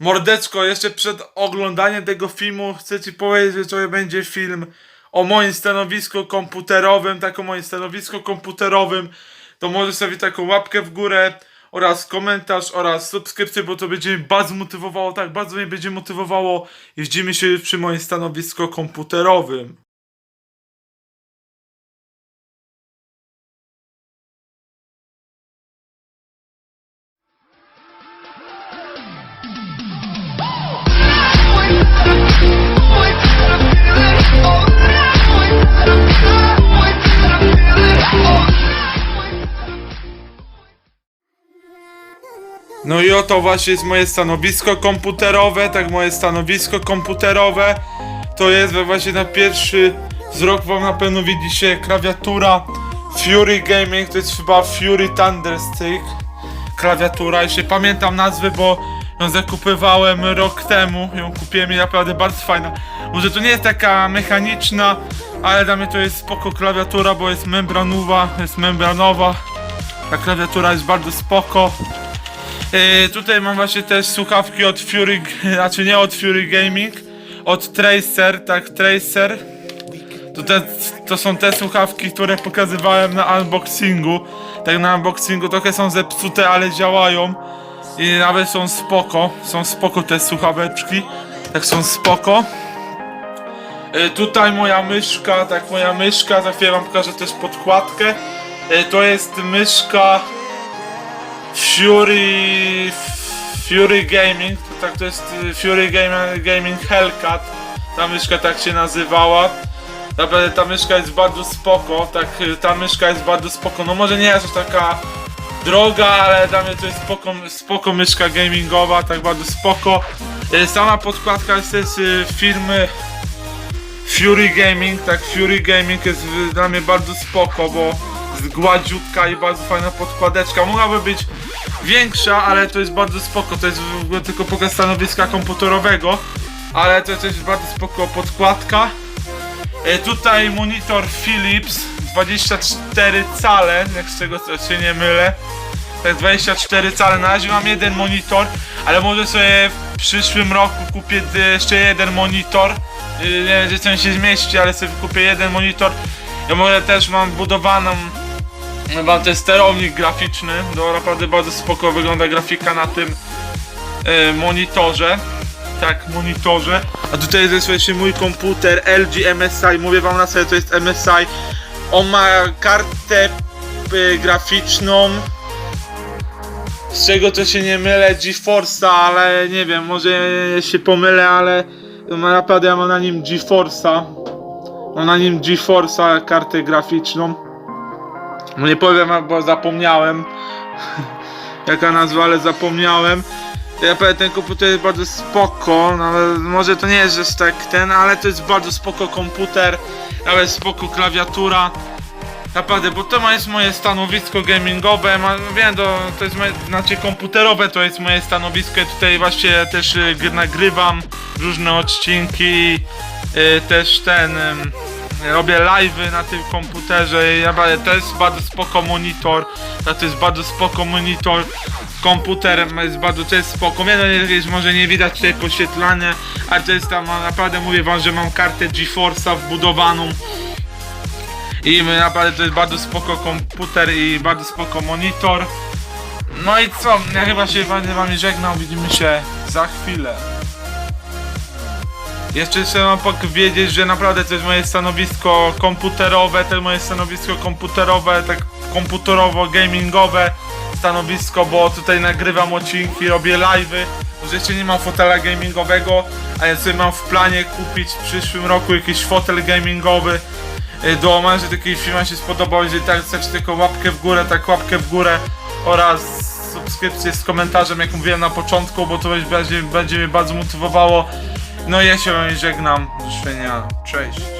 Mordeczko, jeszcze przed oglądaniem tego filmu chcę ci powiedzieć, że to będzie film o moim stanowisku komputerowym, tak o moim stanowisku komputerowym, to możesz sobie taką łapkę w górę oraz komentarz oraz subskrypcję, bo to będzie mnie bardzo motywowało, tak, bardzo mnie będzie motywowało i widzimy się przy moim stanowisku komputerowym. No i oto właśnie jest moje stanowisko komputerowe, tak moje stanowisko komputerowe. To jest właśnie na pierwszy wzrok wam na pewno widzi się klawiatura Fury Gaming, to jest chyba Fury Thunderstick klawiatura, jeszcze pamiętam nazwy, bo ją zakupywałem rok temu, ją kupiłem i naprawdę bardzo fajna. Może to nie jest taka mechaniczna, ale dla mnie to jest spoko klawiatura, bo jest membranowa, jest membranowa. Ta klawiatura jest bardzo spoko. Yy, tutaj mam właśnie też słuchawki od Fury, znaczy nie od Fury Gaming, od Tracer, tak, Tracer. To, te, to są te słuchawki, które pokazywałem na unboxingu. Tak na unboxingu trochę są zepsute, ale działają. I nawet są spoko, są spoko te słuchaweczki. Tak są spoko. Yy, tutaj moja myszka, tak moja myszka, za chwilę wam pokażę też podkładkę. Yy, to jest myszka Fury Fury Gaming, to tak to jest y, Fury Gaming, Gaming Hellcat. Ta myszka tak się nazywała. Naprawdę ta myszka jest bardzo spoko, tak y, ta myszka jest bardzo spoko. No może nie jest taka droga, ale dla mnie to jest spoko, spoko myszka gamingowa, tak bardzo spoko. Y, Sama podkładka jest też firmy Fury Gaming, tak Fury Gaming jest dla mnie bardzo spoko, bo gładziutka i bardzo fajna podkładeczka. Mogłaby być większa, ale to jest bardzo spoko. To jest w ogóle tylko pokaz stanowiska komputerowego, ale to jest bardzo spoko podkładka. E, tutaj monitor Philips 24 cale, jak z tego co się nie mylę. Tak 24 cale. Na razie mam jeden monitor, ale może sobie w przyszłym roku kupię jeszcze jeden monitor. E, Nie wiem, gdzie się zmieści, ale sobie kupię jeden monitor. Ja może też mam budowaną Mam ten sterownik graficzny, to naprawdę bardzo spoko wygląda grafika na tym e, monitorze. Tak, monitorze. A tutaj jest właśnie mój komputer LG MSI. Mówię wam na serio, to jest MSI. On ma kartę e, graficzną. Z czego to się nie mylę, GeForce'a, ale nie wiem, może się pomylę, ale naprawdę ja mam na nim GeForce'a. Mam na nim GeForce'a kartę graficzną. No nie powiem, bo zapomniałem. Jaka nazwa, ale zapomniałem. Ja powiem, ten komputer jest bardzo spoko, no, ale może to nie jest, że jest tak ten, ale to jest bardzo spoko komputer, nawet spoko klawiatura. Naprawdę, bo to jest moje stanowisko gamingowe, ma, wiem, to, to jest moje, znaczy komputerowe to jest moje stanowisko i tutaj właśnie też y, gr- nagrywam różne odcinki, y, też ten, ym, robię live'y na tym komputerze i naprawdę to jest bardzo spoko monitor, to jest bardzo spoko monitor, komputer jest bardzo, to jest spoko, jest, może nie widać tutaj podświetlania, ale to jest tam, naprawdę mówię wam, że mam kartę GeForce'a wbudowaną i naprawdę to jest bardzo spoko komputer i bardzo spoko monitor. No i co, ja chyba się będę wami żegnał, widzimy się za chwilę. Jeszcze chcę wam powiedzieć, że naprawdę to jest moje stanowisko komputerowe, to jest moje stanowisko komputerowe, tak komputerowo-gamingowe stanowisko, bo tutaj nagrywam odcinki, robię live'y, jeszcze nie mam fotela gamingowego, a ja sobie mam w planie kupić w przyszłym roku jakiś fotel gamingowy y, do że taki film się spodobał, jeżeli tak, zostawcie tylko łapkę w górę, tak łapkę w górę oraz subskrypcję z komentarzem, jak mówiłem na początku, bo to będzie, będzie mnie bardzo motywowało. No ja się żegnam. Do widzenia. Cześć.